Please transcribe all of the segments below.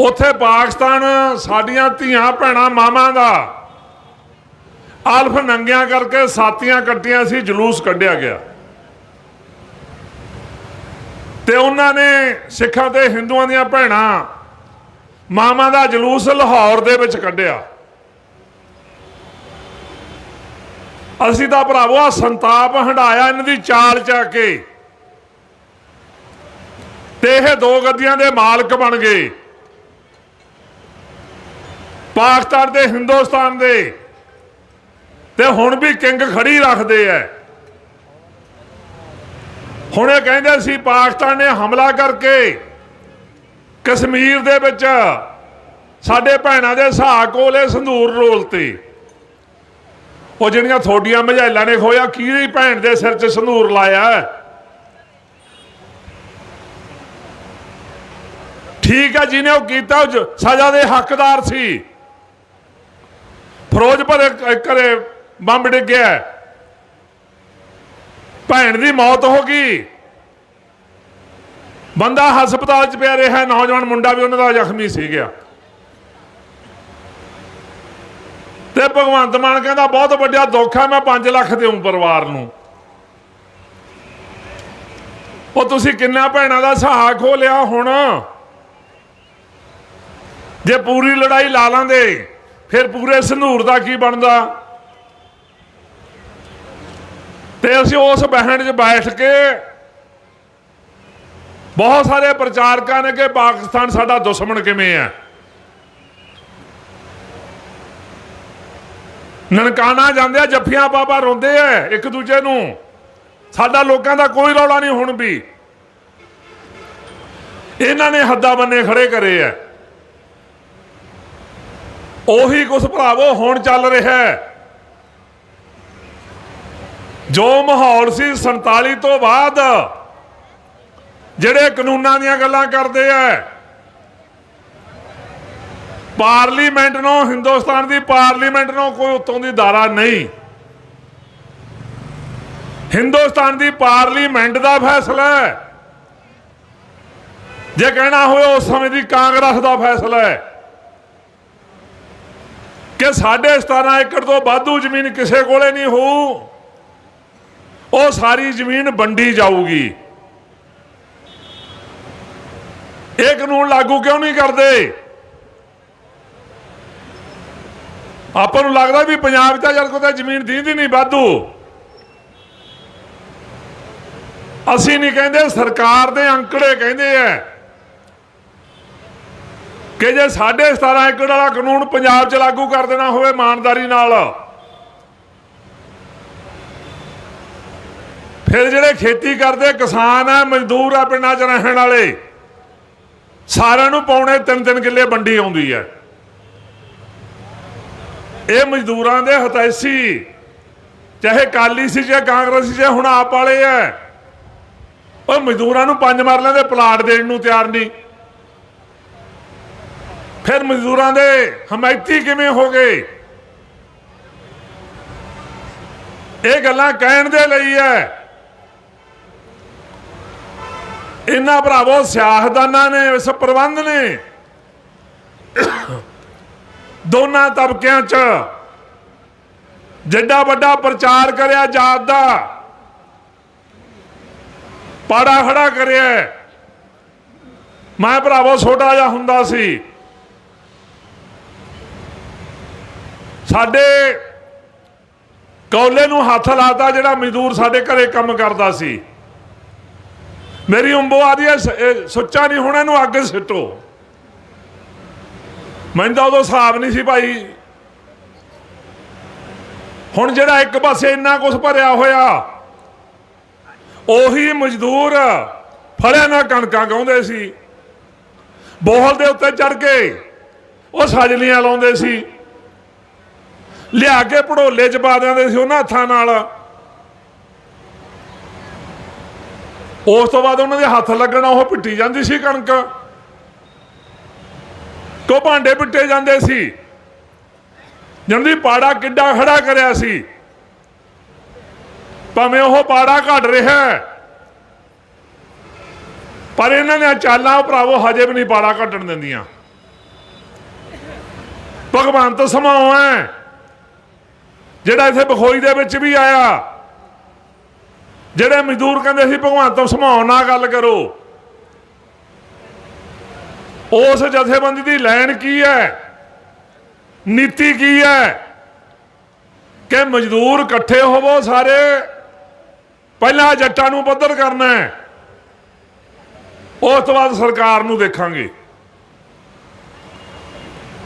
ਉੱਥੇ ਪਾਕਿਸਤਾਨ ਸਾਡੀਆਂ ਧੀਆਂ ਭੈਣਾਂ ਮਾਵਾਂ ਦਾ ਅਲਫ ਨੰਗਿਆਂ ਕਰਕੇ ਸਾਥੀਆਂ ਕੱਟੀਆਂ ਸੀ, ਜਲੂਸ ਕੱਢਿਆ ਗਿਆ। ਤੇ ਉਹਨਾਂ ਨੇ ਸਿੱਖਾਂ ਤੇ ਹਿੰਦੂਆਂ ਦੀਆਂ ਭੈਣਾਂ ਮਾਵਾਂ ਦਾ ਜਲੂਸ ਲਾਹੌਰ ਦੇ ਵਿੱਚ ਕੱਢਿਆ। ਅਸੀਂ ਤਾਂ ਭਰਾਵੋ, ਆਹ ਸੰਤਾਪ ਹੰਡਾਇਆ ਇਹਨਾਂ ਦੀ ਚਾਲ ਚਾ ਕੇ। ਤੇ ਇਹ ਦੋ ਗੱਦੀਆਂ ਦੇ ਮਾਲਕ ਬਣ ਗਏ। ਪਾਕਿਸਤਾਨ ਤੇ ਹਿੰਦੁਸਤਾਨ ਦੇ। ਤੇ ਹੁਣ ਵੀ ਕਿੰਗ ਖੜੀ ਰੱਖਦੇ ਐ। ਹੁਣ ਇਹ ਕਹਿੰਦੇ ਸੀ ਪਾਕਿਸਤਾਨ ਨੇ ਹਮਲਾ ਕਰਕੇ ਕਸ਼ਮੀਰ ਦੇ ਵਿੱਚ ਸਾਡੇ ਭੈਣਾਂ ਦੇ ਸਾਹ ਕੋਲੇ ਸੰਧੂਰ ਰੋਲ ਤੇ। ਉਹ ਜਿਹੜੀਆਂ ਥੋਡੀਆਂ ਮਝੈਲਾਂ ਨੇ ਖੋਇਆ ਕਿਹਦੀ ਭੈਣ ਦੇ ਸਿਰ 'ਚ ਸੰਧੂਰ ਲਾਇਆ? ਠੀਕ ਹੈ ਜਿਹਨੇ ਉਹ ਕੀਤਾ, ਉਹ ਸਜ਼ਾ ਦੇ ਹੱਕਦਾਰ ਸੀ। ਫਿਰੋਜ਼ਪੁਰ ਘਰੇ ਬੰਬ ਡਿੱਗਿਆ ਭੈਣ ਦੀ ਮੌਤ ਹੋ ਗਈ। ਬੰਦਾ ਹਸਪਤਾਲ 'ਚ ਪਿਆ ਰਿਹਾ, ਨੌਜਵਾਨ ਮੁੰਡਾ ਵੀ ਉਹਨਾਂ ਦਾ ਜ਼ਖਮੀ ਸੀ ਗਿਆ। ਤੇ ਭਗਵੰਤ ਮਾਨ ਕਹਿੰਦਾ, ਬਹੁਤ ਵੱਡਾ ਦੁੱਖ ਹੈ, ਮੈਂ 5 ਲੱਖ ਦੇਉਂ ਪਰਿਵਾਰ ਨੂੰ। ਉਹ ਤੁਸੀਂ ਕਿੰਨਾ ਭੈਣਾਂ ਦਾ ਸਹਾਰਾ ਖੋ ਲਿਆ ਹੁਣ? ਜੇ ਪੂਰੀ ਲੜਾਈ ਲਾ ਲਾਂਦੇ ਫਿਰ ਪੂਰੇ ਸੰਧੂਰ ਦਾ ਕੀ ਬਣਦਾ? ਤੇ ਅਸੀਂ ਉਸ ਬਹਿਣ 'ਚ ਬੈਠ ਕੇ ਬਹੁਤ ਸਾਰੇ ਪ੍ਰਚਾਰਕਾਂ ਨੇ ਕਿ ਪਾਕਿਸਤਾਨ ਸਾਡਾ ਦੁਸ਼ਮਣ ਕਿਵੇਂ ਹੈ? ਨਨਕਾਣਾ ਜਾਂਦੇ ਆ, ਜੱਫੀਆਂ ਬਾਬਾ ਰੋਂਦੇ ਆ ਇੱਕ ਦੂਜੇ ਨੂੰ। ਸਾਡਾ ਲੋਕਾਂ ਦਾ ਕੋਈ ਰੌਲਾ ਨਹੀਂ ਹੁਣ ਵੀ। ਇਹਨਾਂ ਨੇ ਹੱਦਾਂ ਬੰਨੇ ਖੜੇ ਕਰੇ ਆ। ਉਹੀ ਕੁਛ ਭਰਾਵੋ ਹੁਣ ਚੱਲ ਰਿਹਾ ਹੈ। ਜੋ ਮਾਹੌਲ ਸੀ 47 ਤੋਂ ਬਾਅਦ, ਜਿਹੜੇ ਕਾਨੂੰਨਾਂ ਦੀਆਂ ਗੱਲਾਂ ਕਰਦੇ ਆ, ਪਾਰਲੀਮੈਂਟ ਨੂੰ, ਹਿੰਦੁਸਤਾਨ ਦੀ ਪਾਰਲੀਮੈਂਟ ਨੂੰ ਕੋਈ ਉਤੋਂ ਦੀ ਦਾਰਾ ਨਹੀਂ। ਹਿੰਦੁਸਤਾਨ ਦੀ ਪਾਰਲੀਮੈਂਟ ਦਾ ਫੈਸਲਾ ਹੈ। ਜੇ ਕਹਿਣਾ ਹੋਵੇ, ਉਸ ਸਮੇਂ ਦੀ ਕਾਂਗਰਸ ਦਾ ਫੈਸਲਾ ਹੈ। ਕਿ ਸਾਡੇ 17 ਏਕੜ ਤੋਂ ਵਾਧੂ ਜ਼ਮੀਨ ਕਿਸੇ ਕੋਲੇ ਨਹੀਂ ਹੋਊ ਉਹ ਸਾਰੀ ਜ਼ਮੀਨ ਵੰਡੀ ਜਾਊਗੀ। ਇਹ ਕਾਨੂੰਨ ਲਾਗੂ ਕਿਉਂ ਨਹੀਂ ਕਰਦੇ? ਆਪਾਂ ਨੂੰ ਲੱਗਦਾ ਵੀ ਪੰਜਾਬ 'ਚ ਤਾਂ ਜਦ ਕੋਈ ਤਾਂ ਜ਼ਮੀਨ ਦੀਂਦੀ ਨਹੀਂ ਵਾਧੂ। ਅਸੀਂ ਨਹੀਂ ਕਹਿੰਦੇ ਸਰਕਾਰ ਦੇ ਅੰਕੜੇ ਕਹਿੰਦੇ ਆ। ਕਿ ਜੇ 17.5 ਏਕੜ ਵਾਲਾ ਕਾਨੂੰਨ ਪੰਜਾਬ 'ਚ ਲਾਗੂ ਕਰ ਦੇਣਾ ਹੋਵੇ ਇਮਾਨਦਾਰੀ ਨਾਲ, ਫਿਰ ਜਿਹੜੇ ਖੇਤੀ ਕਰਦੇ, ਕਿਸਾਨ ਆ ਮਜ਼ਦੂਰ ਆ ਪਿੰਡਾਂ 'ਚ ਰਹਿਣ ਵਾਲੇ, ਸਾਰਿਆਂ ਨੂੰ ਪੌਣੇ 3-3 ਕਿੱਲੇ ਵੰਡੀ ਆਉਂਦੀ ਹੈ। ਇਹ ਮਜ਼ਦੂਰਾਂ ਦੇ ਹਤੈਸੀ, ਚਾਹੇ ਕਾਲੀ ਸੀ, ਚਾਹੇ ਕਾਂਗਰਸੀ ਚਾਹੇ ਹੁਣ ਆਪ ਵਾਲੇ ਆ ਉਹ ਮਜ਼ਦੂਰਾਂ ਨੂੰ ਪੰਜ ਮਰਲਿਆਂ ਦੇ ਪਲਾਟ ਦੇਣ ਨੂੰ ਤਿਆਰ ਨਹੀਂ। ਫਿਰ ਮਜ਼ਦੂਰਾਂ ਦੇ ਹਮਾਇਤੀ ਕਿਵੇਂ ਹੋ ਗਏ? ਇਹ ਗੱਲਾਂ ਕਹਿਣ ਦੇ ਲਈ ਹੈ। ਇਹਨਾਂ ਭਰਾਵੋ, ਸਿਆਸਤਦਾਨਾਂ ਨੇ, ਇਸ ਪ੍ਰਬੰਧ ਨੇ ਦੋਨਾਂ ਤਬਕਿਆਂ 'ਚ ਜਿੱਡਾ ਵੱਡਾ ਪ੍ਰਚਾਰ ਕਰਿਆ, ਜਾਤ ਦਾ ਪਾੜਾ ਖੜਾ ਕਰਿਆ। ਮੈਂ ਭਰਾਵੋ, ਛੋਟਾ ਜਿਹਾ ਹੁੰਦਾ ਸੀ। ਸਾਡੇ ਕੌਲੇ ਨੂੰ ਹੱਥ ਲਾਤਾ ਜਿਹੜਾ ਮਜ਼ਦੂਰ ਸਾਡੇ ਘਰੇ ਕੰਮ ਕਰਦਾ ਸੀ। ਮੇਰੀ ਅੰਬੋ ਆਦੀ ਹੈ ਸੁੱਚਾ ਨਹੀਂ, ਹੋਣਾ ਇਹਨੂੰ ਅੱਗ ਸਿੱਟੋ। ਮੈਨੂੰ ਤਾਂ ਉਦੋਂ ਹਿਸਾਬ ਨਹੀਂ ਸੀ ਭਾਈ। ਹੁਣ ਜਿਹੜਾ ਇੱਕ ਪਾਸੇ ਇੰਨਾ ਕੁਝ ਭਰਿਆ ਹੋਇਆ, ਉਹੀ ਮਜ਼ਦੂਰ ਫੜਿਆ ਨਾ ਕਣਕਾਂ ਗਾਉਂਦੇ ਸੀ। ਬੋਹਲ ਦੇ ਉੱਤੇ ਚੜ ਕੇ ਉਹ ਸਜਲੀਆਂ ਲਾਉਂਦੇ ਸੀ। ਲਿਆ ਕੇ ਪੜੋਲੇ ਚ ਪਾ ਦਿੰਦੇ ਸੀ ਉਹਨਾਂ ਹੱਥਾਂ ਨਾਲ। ਉਸ ਤੋਂ ਬਾਅਦ ਉਹਨਾਂ ਦੇ ਹੱਥ ਲੱਗਣਾ, ਉਹ ਪਿੱਟੀ ਜਾਂਦੀ ਸੀ ਕਣਕ। ਕੋ ਭਾਂਡੇ ਪਿੱਟੇ ਜਾਂਦੇ ਸੀ। ਜੰਦੀ ਪਾੜਾ ਕਿੱਡਾ ਖੜਾ ਕਰਿਆ ਸੀ। ਭਾਵੇਂ ਉਹ ਪਾੜਾ ਘਟ ਰਿਹਾ ਪਰ ਇਹਨਾਂ ਨੇ ਚਾਲਾਂ ਭਰਾਵੋ ਹਜੇ ਵੀ ਨਹੀਂ ਪਾੜਾ ਘਟਣ ਦਿੰਦੀਆਂ। ਭਗਵੰਤ ਸਮਾਉ ਹੈ। ਜਿਹੜਾ ਇੱਥੇ ਬਖੋਈ ਦੇ ਵਿੱਚ ਵੀ ਆਇਆ। ਜਿਹੜੇ ਮਜ਼ਦੂਰ ਕਹਿੰਦੇ ਸੀ, ਭਗਵੰਤ ਸਮਾਉ ਨਾਲ ਗੱਲ ਕਰੋ। ਉਸ ਜਥੇਬੰਦੀ ਦੀ ਲਾਈਨ ਕੀ ਹੈ? ਨੀਤੀ ਕੀ ਹੈ? ਕਿ ਮਜ਼ਦੂਰ ਇਕੱਠੇ ਹੋਵੋ ਸਾਰੇ। ਪਹਿਲਾਂ ਜੱਟਾਂ ਨੂੰ ਪੱਧਰ ਕਰਨਾ ਹੈ। ਉਸ ਤੋਂ ਬਾਅਦ ਸਰਕਾਰ ਨੂੰ ਦੇਖਾਂਗੇ।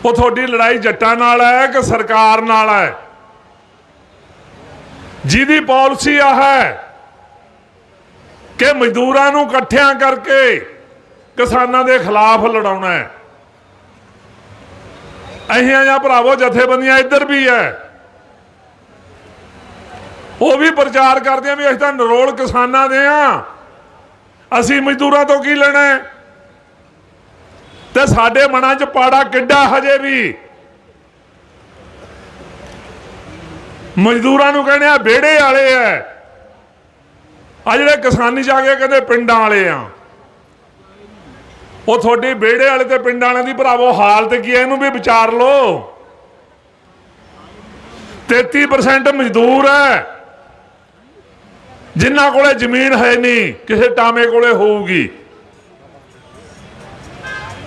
ਉਹ ਤੁਹਾਡੀ ਲੜਾਈ ਜੱਟਾਂ ਨਾਲ ਹੈ ਕਿ ਸਰਕਾਰ ਨਾਲ ਹੈ? ਜਿਹਦੀ ਪਾਲਿਸੀ ਆ ਹੈ ਕਿ ਮਜ਼ਦੂਰਾਂ ਨੂੰ ਇਕੱਠਿਆਂ ਕਰਕੇ ਕਿਸਾਨਾਂ ਦੇ ਖਿਲਾਫ ਲੜਾਉਣਾ ਹੈ। ਅਹੀਆਂ ਜਾਂ ਭਰਾਵੋ, ਜਥੇਬੰਦੀਆਂ ਇੱਧਰ ਵੀ ਹੈ। ਉਹ ਵੀ ਪ੍ਰਚਾਰ ਕਰਦੇ ਆ ਵੀ ਅਸੀਂ ਤਾਂ ਨਰੋਲ ਕਿਸਾਨਾਂ ਦੇ ਆ ਅਸੀਂ ਮਜ਼ਦੂਰਾਂ ਤੋਂ ਕੀ ਲੈਣਾ ਤੇ ਸਾਡੇ ਮਨਾਂ 'ਚ ਪਾੜਾ ਕਿੱਡਾ ਹਜੇ ਵੀ। ਮਜ਼ਦੂਰਾਂ ਨੂੰ ਕਹਿੰਦੇ ਆ, ਵਿਹੜੇ ਵਾਲੇ ਐ। ਆ ਜਿਹੜੇ ਕਿਸਾਨੀ ਜਾ ਕੇ ਕਹਿੰਦੇ ਪਿੰਡਾਂ ਵਾਲੇ ਆ। ਉਹ ਤੁਹਾਡੀ ਵਿਹੜੇ ਵਾਲੇ ਤੇ ਪਿੰਡਾਂ ਵਾਲਿਆਂ ਦੀ ਭਰਾਵੋ ਹਾਲਤ ਕੀ ਹੈ ਇਹਨੂੰ ਵੀ ਵਿਚਾਰ ਲਓ। 33% ਮਜ਼ਦੂਰ ਹੈ ਜਿਨ੍ਹਾਂ ਕੋਲੇ ਜ਼ਮੀਨ ਹੈ ਨਹੀਂ, ਕਿਸੇ ਟਾਮੇ ਕੋਲੇ ਹੋਊਗੀ।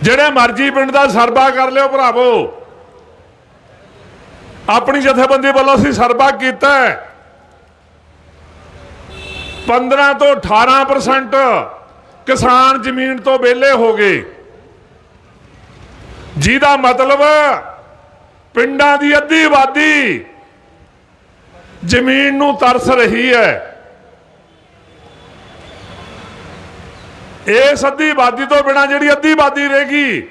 ਜਿਹੜੇ ਮਰਜ਼ੀ ਪਿੰਡ ਦਾ ਸਰਬਾ ਕਰ ਲਿਓ ਭਰਾਵੋ। ਆਪਣੀ ਜਥੇਬੰਦੀ ਵੱਲੋਂ ਅਸੀਂ ਸਰਵਾ ਕੀਤਾ ਹੈ। 15 ਤੋਂ 18% ਕਿਸਾਨ ਜ਼ਮੀਨ ਤੋਂ ਵਿਹਲੇ ਹੋ ਗਏ। ਜਿਹਦਾ ਮਤਲਬ ਪਿੰਡਾਂ ਦੀ ਅੱਧੀ ਆਬਾਦੀ ਜ਼ਮੀਨ ਨੂੰ ਤਰਸ ਰਹੀ ਹੈ। ਇਸ ਅੱਧੀ ਆਬਾਦੀ ਤੋਂ ਬਿਨਾ ਜਿਹੜੀ ਅੱਧੀ ਆਬਾਦੀ ਰਹੇਗੀ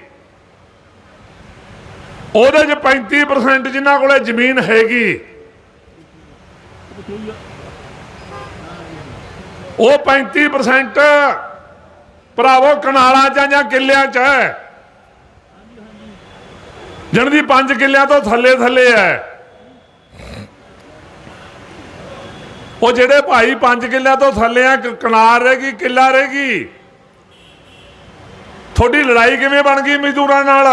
ਉਹਦੇ ਚ 35% ਜਿਨ੍ਹਾਂ ਕੋਲੇ ਜ਼ਮੀਨ ਹੈਗੀ, ਉਹ 35% ਭਰਾਵੋ ਕਨਾਲਾਂ ਚ ਜਾਂ ਕਿੱਲਿਆਂ ਚ ਹੈ। ਜਣ ਦੀ 5 ਕਿੱਲਿਆਂ ਤੋਂ ਥੱਲੇ ਥੱਲੇ ਹੈ। ਉਹ ਜਿਹੜੇ ਭਾਈ 5 ਕਿੱਲਿਆਂ ਤੋਂ ਥੱਲੇ ਆ ਕਨਾਰ ਰਹੇਗੀ ਕਿੱਲਾ ਰਹੇਗੀ ਤੁਹਾਡੀ ਲੜਾਈ ਕਿਵੇਂ ਬਣ ਗਈ ਮਜ਼ਦੂਰਾਂ ਨਾਲ?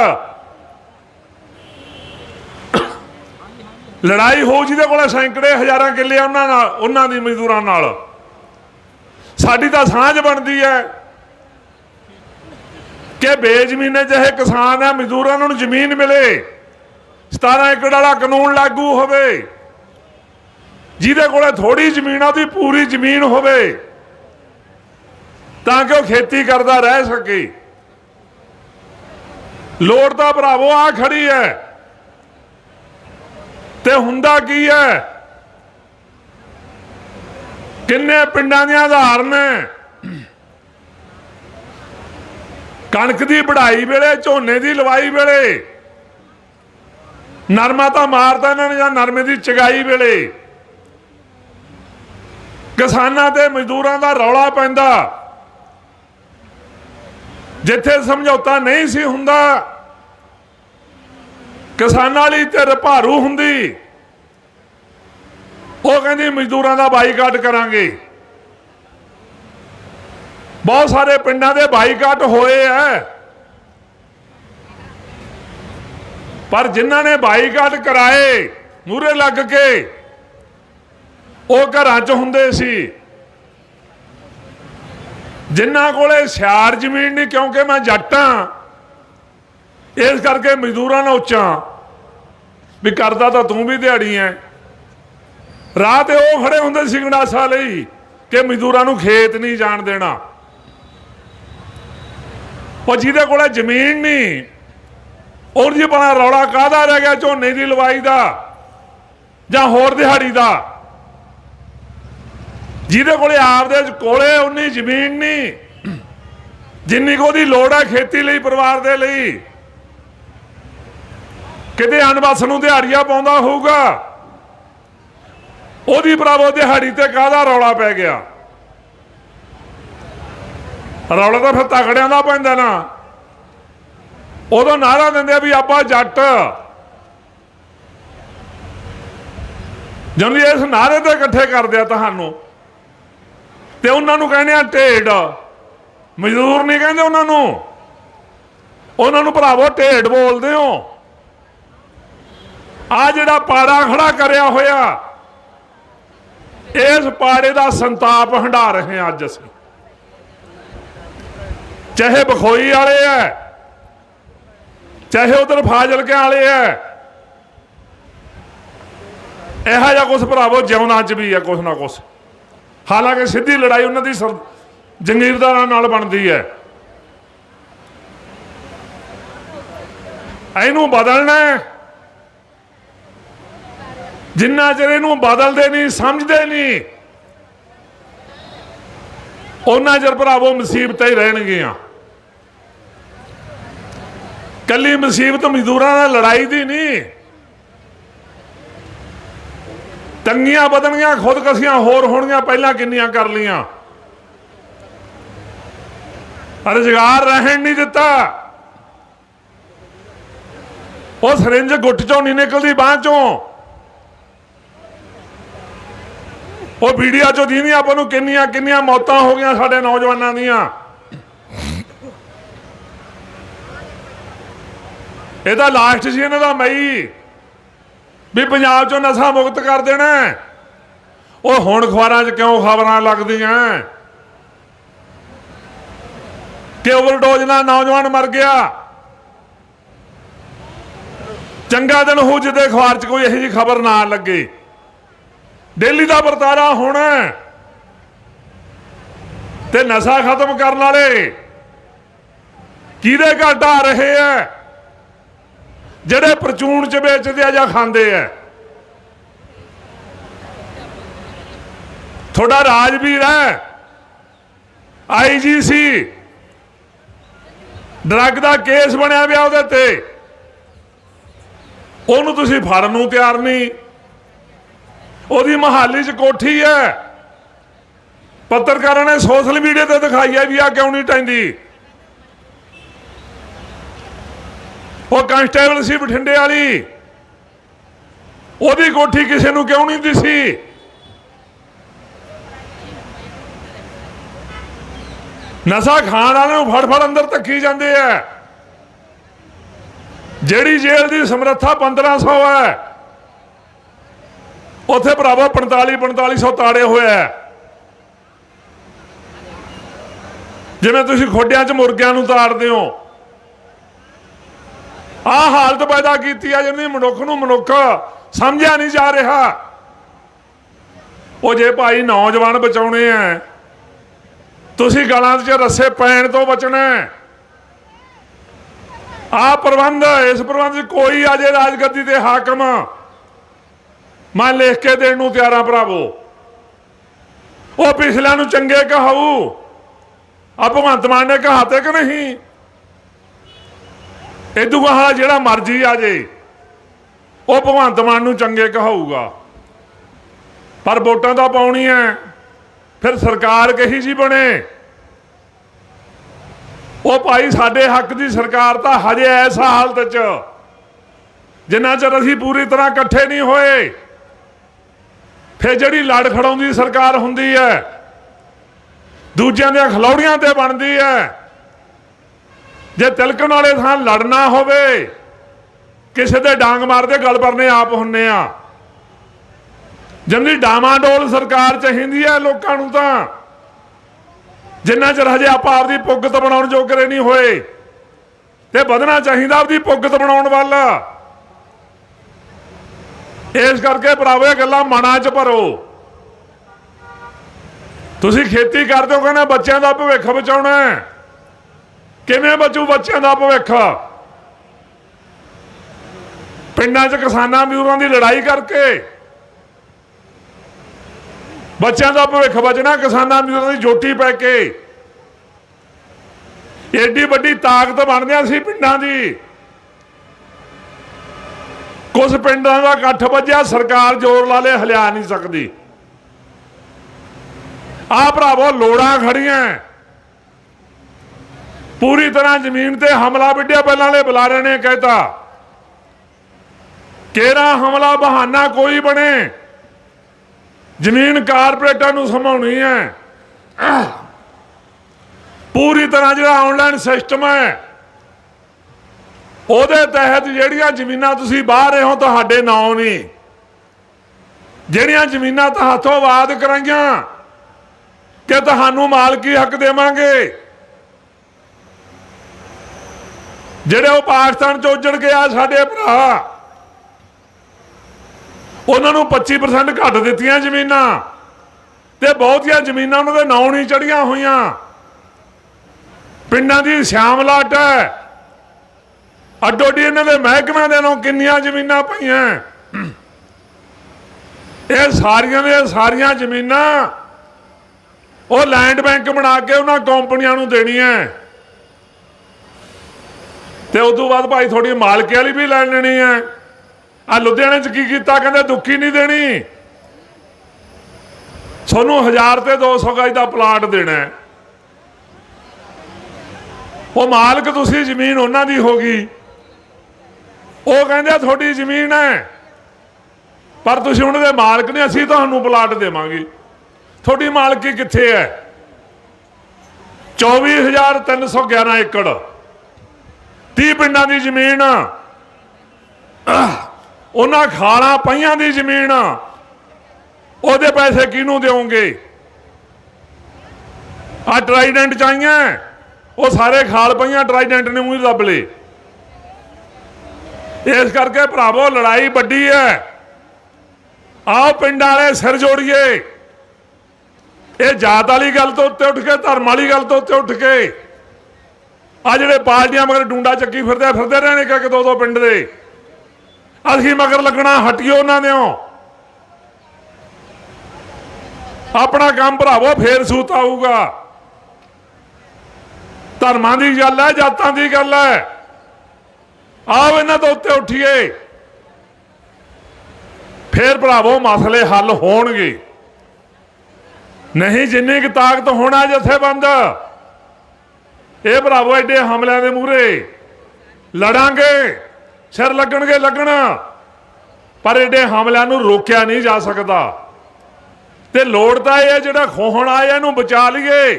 ਲੜਾਈ ਹੋ ਜਿਹਦੇ ਕੋਲੇ ਸੈਂਕੜੇ ਹਜ਼ਾਰਾਂ ਕਿੱਲੇ ਉਹਨਾਂ ਨਾਲ, ਉਹਨਾਂ ਦੀ ਮਜ਼ਦੂਰਾਂ ਨਾਲ। ਸਾਡੀ ਤਾਂ ਸਾਂਝ ਬਣਦੀ ਹੈ ਕਿ ਬੇਜ਼ਮੀਨੇ ਜਿਹੇ ਕਿਸਾਨ ਆ ਮਜ਼ਦੂਰਾਂ ਨੂੰ ਜ਼ਮੀਨ ਮਿਲੇ 17 ਏਕੜ ਵਾਲਾ ਕਾਨੂੰਨ ਲਾਗੂ ਹੋਵੇ, ਜਿਹਦੇ ਕੋਲੇ ਥੋੜੀ ਜ਼ਮੀਨ ਆ, ਉਹਦੀ ਪੂਰੀ ਜ਼ਮੀਨ ਹੋਵੇ, ਤਾਂ ਕਿ ਉਹ ਖੇਤੀ ਕਰਦਾ ਰਹਿ ਸਕੇ। ਲੋੜ ਤਾਂ ਭਰਾਵੋ ਆ ਖੜੀ ਹੈ ਤੇ ਹੁੰਦਾ ਕੀ ਹੈ? ਕਿੰਨੇ ਪਿੰਡਾਂ ਦੀਆਂ ਆਧਾਰ ਨੇ? ਕਣਕ ਦੀ ਵਢਾਈ ਵੇਲੇ, ਝੋਨੇ ਦੀ ਲਵਾਈ ਵੇਲੇ, ਨਰਮਾ ਤਾਂ ਮਾਰਦਾ ਇਹਨਾਂ ਨੇ ਜਾਂ ਨਰਮੇ ਦੀ ਚਗਾਈ ਵੇਲੇ। ਕਿਸਾਨਾਂ ਤੇ ਮਜ਼ਦੂਰਾਂ ਦਾ ਰੌਲਾ ਪੈਂਦਾ। ਜਿੱਥੇ ਸਮਝੌਤਾ ਨਹੀਂ ਸੀ ਹੁੰਦਾ ਕਿਸਾਨਾਂ ਵਾਲੀ ਤੇ ਭਾਰੂ ਹੁੰਦੀ। ਉਹ ਕਹਿੰਦੀ, ਮਜ਼ਦੂਰਾਂ ਦਾ ਬਾਈਕਾਟ ਕਰਾਂਗੇ। ਬਹੁਤ ਸਾਰੇ ਪਿੰਡਾਂ ਦੇ ਬਾਈਕਾਟ ਹੋਏ ਐ। ਪਰ ਜਿਨ੍ਹਾਂ ਨੇ ਬਾਈਕਾਟ ਕਰਾਏ ਮੂਰੇ ਲੱਗ ਕੇ, ਉਹ ਘਰਾਂ 'ਚ ਹੁੰਦੇ ਸੀ। ਜਿਨ੍ਹਾਂ ਕੋਲੇ ਸਿਆਰ ਜ਼ਮੀਨ ਨਹੀਂ ਕਿਉਂਕਿ ਮੈਂ ਜੱਟਾਂ ਇਸ ਕਰਕੇ ਮਜ਼ਦੂਰਾਂ ਨਾਲ ਉੱਚਾ। ਵੀ ਕਰਦਾ ਤਾਂ ਤੂੰ ਵੀ ਦਿਹਾੜੀ ਐ। ਰਾਹ ਤੇ ਉਹ ਖੜੇ ਹੁੰਦੇ ਸੀ ਗੰਡਾਸਾ ਲਈ ਕਿ ਮਜ਼ਦੂਰਾਂ ਨੂੰ ਖੇਤ ਨਹੀਂ ਜਾਣ ਦੇਣਾ। ਉਹ ਜਿਹਦੇ ਕੋਲੇ ਜ਼ਮੀਨ ਨਹੀਂ ਉਹ ਜੀ ਬਣਾ ਰੌਲਾ ਕਾਹਦਾ ਰਹਿ ਗਿਆ ਝੋਨੇ ਦੀ ਲਵਾਈ ਦਾ ਜਾਂ ਹੋਰ ਦਿਹਾੜੀ ਦਾ? ਜਿਹਦੇ ਕੋਲੇ ਆਪਦੇ ਕੋਲੇ ਉਨੀ ਜ਼ਮੀਨ ਨਹੀਂ, ਜਿੰਨੀ ਕੋ ਉਹਦੀ ਲੋੜ ਹੈ ਖੇਤੀ ਲਈ, ਪਰਿਵਾਰ ਦੇ ਲਈ। ਕਿਤੇ ਅਨਵਸ ਨੂੰ ਦਿਹਾੜੀਆ ਪਾਉਂਦਾ ਹੋਊਗਾ? ਉਹਦੀ ਭਰਾਵੋ ਦਿਹਾੜੀ ਤੇ ਕਾਹਦਾ ਰੌਲਾ ਪੈ ਗਿਆ? ਰੌਲਾ ਤਾਂ ਫਿਰ ਤਗੜਿਆਂ ਦਾ ਪੈਂਦਾ ਨਾ। ਉਦੋਂ ਨਾਰਾ ਦਿੰਦੇ ਆ ਵੀ ਆਪਾਂ ਜੱਟ। ਜਦੋਂ ਇਸ ਨਾਰੇ ਤੇ ਇਕੱਠੇ ਕਰਦੇ ਆ ਤੁਹਾਨੂੰ, ਤੇ ਉਹਨਾਂ ਨੂੰ ਕਹਿੰਦੇ ਆ ਢੇਡ। ਮਜ਼ਦੂਰ ਨਹੀਂ ਕਹਿੰਦੇ ਉਹਨਾਂ ਨੂੰ। ਉਹਨਾਂ ਨੂੰ ਭਰਾਵੋ ਢੇਡ ਬੋਲਦੇ ਹੋ। ਆ ਜਿਹੜਾ ਪਾੜਾ ਖੜਾ ਕਰਿਆ ਹੋਇਆ, ਇਸ ਪਾੜੇ ਦਾ ਸੰਤਾਪ ਹੰਢਾ ਰਹੇ ਹਾਂ ਅੱਜ ਅਸੀਂ। ਚਾਹੇ ਬਖੋਈ ਵਾਲੇ ਐ, ਚਾਹੇ ਉਧਰ ਫਾਜ਼ਿਲਕੇ ਵਾਲੇ ਐ, ਇਹੋ ਜਿਹਾ ਕੁਛ ਭਰਾਵੋ ਜਿਉਣਾ ਚ ਵੀ ਹੈ ਕੁਛ ਨਾ ਕੁਛ। ਹਾਲਾਂਕਿ ਸਿੱਧੀ ਲੜਾਈ ਉਹਨਾਂ ਦੀ ਸਰ- ਜੰਗੀਰਦਾਰਾਂ ਨਾਲ ਬਣਦੀ ਹੈ ਇਹਨੂੰ ਬਦਲਣਾ ਹੈ। ਜਿੰਨਾ ਚਿਰ ਇਹਨੂੰ ਬਦਲਦੇ ਨਹੀਂ, ਸਮਝਦੇ ਨਹੀਂ, ਉਹਨਾਂ ਚਿਰ ਭਰਾਵੋ ਮੁਸੀਬਤਾਂ ਹੀ ਰਹਿਣਗੀਆਂ। ਕੱਲੀ ਮੁਸੀਬਤ ਮਜ਼ਦੂਰਾਂ ਨਾਲ ਲੜਾਈ ਦੀ ਨਹੀਂ। ਤੰਗੀਆਂ ਬਦਨੀਆਂ ਖੁਦਕਸ਼ੀਆਂ ਹੋਰ ਹੋਣਗੀਆਂ, ਪਹਿਲਾਂ ਕਿੰਨੀਆਂ ਕਰ ਲੀਆਂ ਰੁਜ਼ਗਾਰ ਰਹਿਣ ਨਹੀਂ ਦਿੱਤਾ। ਉਹ ਸਰਿੰਜ ਗੁੱਟ ਚੋਂ ਨਹੀਂ ਨਿਕਲਦੀ, ਬਾਹ ਚੋਂ। ਉਹ ਵੀਡੀਓ ਚੋਂ ਦੀਨੀ ਆਪਾਂ ਨੂੰ ਕਿੰਨੀਆਂ ਕਿੰਨੀਆਂ ਮੌਤਾਂ ਹੋ ਗਈਆਂ ਸਾਡੇ ਨੌਜਵਾਨਾਂ ਦੀਆਂ। ਇਹਦਾ ਲਾਸਟ ਸੀ ਇਹਨਾਂ ਦਾ ਮਈ। ਵੀ ਪੰਜਾਬ ਚੋਂ ਨਸ਼ਾ ਮੁਕਤ ਕਰ ਦੇਣਾ ਉਹ ਹੁਣ ਅਖਬਾਰਾਂ 'ਚ ਕਿਉਂ ਖਬਰਾਂ ਲੱਗਦੀਆਂ ਕਿ ਓਵਰਡੋਜ਼ ਨਾਲ ਨੌਜਵਾਨ ਮਰ ਗਿਆ। ਚੰਗਾ ਦਿਨ ਹੋ ਜਿਹਦੇ ਅਖਬਾਰ 'ਚ ਕੋਈ ਇਹੋ ਜਿਹੀ ਖਬਰ ਨਾ ਲੱਗੇ। ਡੇਲੀ ਦਾ ਵਰਤਾਰਾ ਹੋਣਾ ਤੇ ਨਸ਼ਾ ਖਤਮ ਕਰਨ ਵਾਲੇ ਕਿਹਦੇ ਘਾਟਾ ਰਹੇ ਆ ਜਿਹੜੇ ਪ੍ਰਚੂਨ ਚ ਵੇਚਦੇ ਆ ਜਾਂ ਖਾਂਦੇ ਆ। ਤੁਹਾਡਾ ਰਾਜਵੀਰ ਹੈ। ਆਈਜੀਸੀ ਡਰੱਗ ਦਾ ਕੇਸ ਬਣਿਆ ਪਿਆ ਉਹਦੇ ਤੇ। ਉਹਨੂੰ ਤੁਸੀਂ ਫੜਨ ਨੂੰ ਤਿਆਰ ਨਹੀਂ। ਉਹਦੀ ਮਹਾਲੀ 'ਚ ਕੋਠੀ ਹੈ ਪੱਤਰਕਾਰਾਂ ਨੇ ਸੋਸ਼ਲ ਮੀਡੀਆ ਤੇ ਦਿਖਾਈ ਹੈ ਵੀ ਆ ਕਿਉਂ ਨਹੀਂ ਟੈਂਦੀ ਉਹ ਕਾਂਸਟੇਬਲ ਸੀ ਬਠਿੰਡੇ ਵਾਲੀ। ਉਹਦੀ ਕੋਠੀ ਕਿਸੇ ਨੂੰ ਕਿਉਂ ਨਹੀਂ ਦਿਸੀ। ਨਸ਼ਾ ਖਾਣ ਵਾਲਿਆਂ ਨੂੰ ਫੜ ਫੜ ਅੰਦਰ ਧੱਕੀ ਜਾਂਦੇ ਆ ਜਿਹੜੀ ਜੇਲ੍ਹ ਦੀ ਸਮਰੱਥਾ 1500 ਹੈ ਉੱਥੇ ਭਰਾਵਾ 45 4500 ਤਾੜੇ ਹੋਏ ਜਿਵੇਂ ਤੁਸੀਂ ਖੋਡਿਆਂ 'ਚ ਮੁਰਗਿਆਂ ਨੂੰ ਤਾੜਦੇ ਹੋ। ਆਹ ਹਾਲਤ ਪੈਦਾ ਕੀਤੀ ਆ ਜਿੰਨੀ ਮਨੁੱਖ ਨੂੰ ਮਨੁੱਖ ਸਮਝਿਆ ਨਹੀਂ ਜਾ ਰਿਹਾ। ਉਹ ਜੇ ਭਾਈ ਨੌਜਵਾਨ ਬਚਾਉਣੇ ਆ, ਤੁਸੀਂ ਗਲਾਂ 'ਚ ਰੱਸੇ ਪੈਣ ਤੋਂ ਬਚਣਾ ਆ ਪ੍ਰਬੰਧ, ਇਸ ਪ੍ਰਬੰਧ 'ਚ ਕੋਈ ਅਜੇ ਰਾਜਗੱਦੀ ਤੇ ਹਾਕਮ ਮੈਂ ਲਿਖ ਕੇ ਦੇਣ ਨੂੰ ਤਿਆਰਾਂ ਭਰਾਵੋ। ਉਹ ਪਿਛਲਿਆਂ ਨੂੰ ਚੰਗੇ ਕਹਾਊ। ਆ ਭਗਵੰਤ ਮਾਨ ਨੇ ਕਹਾਤੇ ਕਿ ਨਹੀਂ? ਇਦੂ ਕਹਾ ਜਿਹੜਾ ਮਰਜ਼ੀ ਆ ਜੇ, ਉਹ ਭਗਵੰਤ ਮਾਨ ਨੂੰ ਚੰਗੇ ਕਹਾਊਗਾ। ਪਰ ਵੋਟਾਂ ਤਾਂ ਪਾਉਣੀ ਐ, ਫਿਰ ਸਰਕਾਰ ਕਹੀ ਜੀ ਬਣੇ? ਉਹ ਭਾਈ ਸਾਡੇ ਹੱਕ ਦੀ ਸਰਕਾਰ ਤਾਂ ਹਜੇ ਐਸ ਹਾਲਤ 'ਚ, ਜਿੰਨਾ ਚਿਰ ਅਸੀਂ ਪੂਰੀ ਤਰ੍ਹਾਂ ਇਕੱਠੇ ਨਹੀਂ ਹੋਏ ਫਿਰ ਜਿਹੜੀ ਲੜ ਖੜਾਉਂਦੀ ਸਰਕਾਰ ਹੁੰਦੀ ਹੈ, ਦੂਜਿਆਂ ਦੀਆਂ ਖਲੌੜੀਆਂ ਤੇ ਬਣਦੀ ਐ ਜੇ ਤਿਲਕਣ ਵਾਲੇ ਥਾਂ ਲੜਨਾ ਹੋਵੇ, ਕਿਸੇ ਦੇ ਡਾਂਗ ਮਾਰਦੇ ਗੱਲ ਪਰਨੇ ਆਪ ਹੁੰਨੇ ਆ। ਜਿੰਨੀ ਡਾਮਾਡੋਲ ਸਰਕਾਰ ਚਾਹੀਦੀ ਹੈ ਲੋਕਾਂ ਨੂੰ ਤਾਂ, ਜਿੰਨਾ ਚਿਰ ਹਜੇ ਆਪਾਂ ਆਪਦੀ ਪੁੱਗਤ ਬਣਾਉਣ ਜੋਗਰੇ ਨਹੀਂ ਹੋਏ, ਤੇ ਵਧਣਾ ਚਾਹੀਦਾ ਆਪਦੀ ਪੁੱਗਤ ਬਣਾਉਣ ਵੱਲ। ਇਸ ਕਰਕੇ ਭਰਾਵੋ, ਇਹ ਗੱਲਾਂ ਮਨਾਂ 'ਚ ਭਰੋ। ਤੁਸੀਂ ਖੇਤੀ ਕਰਦੇ ਹੋ, ਕਹਿੰਦੇ ਬੱਚਿਆਂ ਦਾ ਭਵਿੱਖ ਬਚਾਉਣਾ ਹੈ। ਕਿਵੇਂ ਬਚੂ ਬੱਚਿਆਂ ਦਾ ਭਵਿੱਖ? ਪਿੰਡਾਂ 'ਚ ਕਿਸਾਨਾਂ ਮਜ਼ਦੂਰਾਂ ਦੀ ਲੜਾਈ ਕਰਕੇ। ਬੱਚਿਆਂ ਦਾ ਭਵਿੱਖ ਬਚਣਾ, ਕਿਸਾਨਾਂ ਮਜ਼ਦੂਰਾਂ ਦੀ ਜੋਟੀ ਪੈ ਕੇ। ਏਡੀ ਵੱਡੀ ਤਾਕਤ ਬਣਦਿਆਂ ਸੀ ਪਿੰਡਾਂ ਦੀ। ਕੁਝ ਪਿੰਡਾਂ ਦਾ ਇਕੱਠ ਵੱਜਿਆ, ਸਰਕਾਰ ਜ਼ੋਰ ਲਾ ਲੇ, ਹਲਿਆ ਨਹੀਂ ਸਕਦੀ। ਆ ਭਰਾਵੋ, ਲੋੜਾਂ ਖੜੀਆਂ। ਪੂਰੀ ਤਰ੍ਹਾਂ ਜ਼ਮੀਨ ਤੇ ਹਮਲਾ ਵਿੱਢਿਆ, ਪਹਿਲਾਂ ਵਾਲੇ ਬੁਲਾਰੇ ਨੇ ਕਹਿਤਾ। ਕਿਹੜਾ ਹਮਲਾ ਬਹਾਨਾ ਕੋਈ ਬਣੇ? ਜ਼ਮੀਨ ਕਾਰਪੋਰੇਟਾਂ ਨੂੰ ਸਮਾਉਣੀ ਹੈ। ਪੂਰੀ ਤਰ੍ਹਾਂ ਜਿਹੜਾ ਆਨਲਾਈਨ ਸਿਸਟਮ ਹੈ ਉਹਦੇ ਤਹਿਤ ਜਿਹੜੀਆਂ ਜ਼ਮੀਨਾਂ ਤੁਸੀਂ ਬਾਹਰ ਰਹੇ ਹੋ ਤੁਹਾਡੇ ਨਾਂ ਨਹੀਂ ਜਿਹੜੀਆਂ ਜ਼ਮੀਨਾਂ ਤਾਂ ਹੱਥੋਂ ਬਾਦ ਕਰਾਈਆਂ ਕਿ ਤੁਹਾਨੂੰ ਮਾਲਕੀ ਹੱਕ ਦੇਵਾਂਗੇ। ਜਿਹੜੇ ਉਹ ਪਾਕਿਸਤਾਨ ਚ ਉੱਜੜ ਗਿਆ ਸਾਡੇ ਭਰਾ, ਉਹਨਾਂ ਨੂੰ 25% ਘੱਟ ਦਿੱਤੀਆਂ ਜ਼ਮੀਨਾਂ ਤੇ ਬਹੁਤੀਆਂ ਜ਼ਮੀਨਾਂ ਉਹਨਾਂ ਦੇ ਨਾਂ ਨਹੀਂ ਚੜੀਆਂ ਹੋਈਆਂ। ਪਿੰਡਾਂ ਦੀ ਸ਼ਾਮਲਾਟ ਹੈ। ਅੱਡੋ ਅੱਡੀ ਇਹਨਾਂ ਦੇ ਮਹਿਕਮਿਆਂ ਦੇ ਨਾਂ ਕਿੰਨੀਆਂ ਜ਼ਮੀਨਾਂ ਪਈਆਂ। ਇਹ ਸਾਰੀਆਂ ਦੇ ਸਾਰੀਆਂ ਜ਼ਮੀਨਾਂ ਉਹ ਲੈਂਡ ਬੈਂਕ ਬਣਾ ਕੇ ਉਹਨਾਂ ਕੰਪਨੀਆਂ ਨੂੰ ਦੇਣੀਆਂ। ਤੇ ਉਸ ਤੋਂ ਬਾਅਦ ਭਾਈ ਥੋੜੀ ਮਾਲਕੀ ਵਾਲੀ ਵੀ ਲੈ ਲੈਣੀ ਹੈ। ਆ ਲੁਧਿਆਣੇ ਚ ਕੀ ਕੀਤਾ, ਕਹਿੰਦੇ ਦੁੱਖੀ ਨਹੀਂ ਦੇਣੀ। ਤੁਹਾਨੂੰ 1000 ਤੇ 200 ਗਜ ਦਾ ਪਲਾਟ ਦੇਣਾ ਉਹ ਮਾਲਕ ਤੁਸੀਂ ਜ਼ਮੀਨ ਉਹਨਾਂ ਦੀ ਹੋ ਗਈ। ਉਹ ਕਹਿੰਦੇ ਤੁਹਾਡੀ ਜ਼ਮੀਨ ਹੈ। ਪਰ ਤੁਸੀਂ ਉਹਨਾਂ ਦੇ ਮਾਲਕ ਨੇ, ਅਸੀਂ ਤੁਹਾਨੂੰ ਪਲਾਟ ਦੇਵਾਂਗੇ। ਤੁਹਾਡੀ ਮਾਲਕੀ ਕਿੱਥੇ ਹੈ? 24311 ਏਕੜ। 30 ਪਿੰਡਾਂ ਦੀ ਜ਼ਮੀਨ। ਉਹਨਾਂ ਖਾਲਾਂ ਪਈਆਂ ਦੀ ਜ਼ਮੀਨ। ਉਹਦੇ ਪੈਸੇ ਕਿਹਨੂੰ ਦਿਓਗੇ? ਆ ਟਰਾਈਡੈਂਟ ਚਾਹੀਆਂ। ਉਹ ਸਾਰੇ ਖਾਲ ਪਈਆਂ ਟਰਾਈਡੈਂਟ ਨੇ ਮੂੰਹ ਲੱਭ ਲਏ। ਇਸ ਕਰਕੇ ਭਰਾਵੋ, ਲੜਾਈ ਵੱਡੀ ਹੈ। ਆਓ ਪਿੰਡ ਵਾਲੇ ਸਿਰ ਜੋੜੀਏ। ਇਹ ਜਾਤ ਵਾਲੀ ਗੱਲ ਤੋਂ ਉੱਤੇ ਉੱਠ ਕੇ, ਧਰਮ ਵਾਲੀ ਗੱਲ ਤੋਂ ਉੱਤੇ ਉੱਠ ਕੇ, ਆ ਜਿਹੜੇ ਪਾਰਟੀਆਂ ਮਗਰ ਡੂੰਡਾ ਚੱਕੀ ਫਿਰਦੇ ਫਿਰਦੇ ਰਹਿਣੇ ਕਿ ਦੋ ਦੋ ਪਿੰਡ ਦੇ। ਅਸੀਂ ਮਗਰ ਲੱਗਣਾ, ਹਟਿਓ ਉਹਨਾਂ ਦੇਓ। ਆਪਣਾ ਕੰਮ ਭਰਾਵੋ, ਫੇਰ ਸੂਤ ਆਊਗਾ। ਧਰਮਾਂ ਦੀ ਗੱਲ ਹੈ, ਜਾਤਾਂ ਦੀ ਗੱਲ ਹੈ। ਆਓ ਇਹਨਾਂ ਤੋਂ ਉੱਤੇ ਉੱਠੀਏ। ਫੇਰ ਭਰਾਵੋ, ਮਸਲੇ ਹੱਲ ਹੋਣਗੇ। ਨਹੀਂ ਜਿੰਨੀ ਕੁ ਤਾਕਤ ਹੋਣਾ ਜਥੇਬੰਦ, ਇਹ ਭਰਾਵੋ ਐਡੇ ਹਮਲਿਆਂ ਦੇ ਮੂਹਰੇ ਲੜਾਂਗੇ, ਸਿਰ ਲੱਗਣਗੇ ਲੱਗਣਾ। ਪਰ ਐਡੇ ਹਮਲਿਆਂ ਨੂੰ ਰੋਕਿਆ ਨਹੀਂ ਜਾ ਸਕਦਾ। ਤੇ ਲੋੜ ਤਾਂ ਇਹ ਹੈ ਜਿਹੜਾ ਖੋਹਣ ਆਇਆ ਇਹਨੂੰ ਬਚਾ ਲਈਏ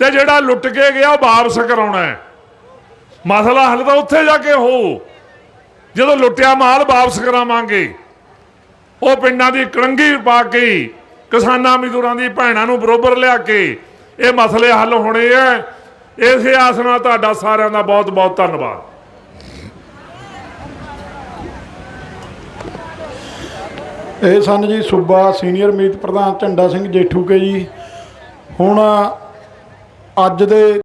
ਤੇ ਜਿਹੜਾ ਲੁੱਟ ਕੇ ਗਿਆ ਉਹ ਵਾਪਸ ਕਰਾਉਣਾ ਹੈ। ਮਸਲਾ ਹੱਲ ਤਾਂ ਉੱਥੇ ਜਾ ਕੇ ਹੋ ਜਦੋਂ ਲੁੱਟਿਆ ਮਾਲ ਵਾਪਸ ਕਰਾਵਾਂਗੇ। ਉਹ ਪਿੰਡਾਂ ਦੀ ਕੜੰਗੀ ਪਾ ਕੇ, ਕਿਸਾਨਾਂ ਮਜ਼ਦੂਰਾਂ ਦੀ ਭੈਣਾਂ ਨੂੰ ਬਰੋਬਰ ਲਿਆ ਕੇ, ਇਹ ਮਸਲੇ ਹੱਲ ਹੋਣੇ ਐ। ਇਸੇ ਆਸ ਨਾਲ ਤੁਹਾਡਾ ਸਾਰਿਆਂ ਦਾ ਬਹੁਤ ਬਹੁਤ ਧੰਨਵਾਦ। ਇਹ ਸਨ ਜੀ ਸੂਬਾ ਸੀਨੀਅਰ ਮੀਤ ਪ੍ਰਧਾਨ ਝੰਡਾ ਸਿੰਘ ਜੇਠੂ ਕੇ ਜੀ। ਹੁਣ ਅੱਜ ਦੇ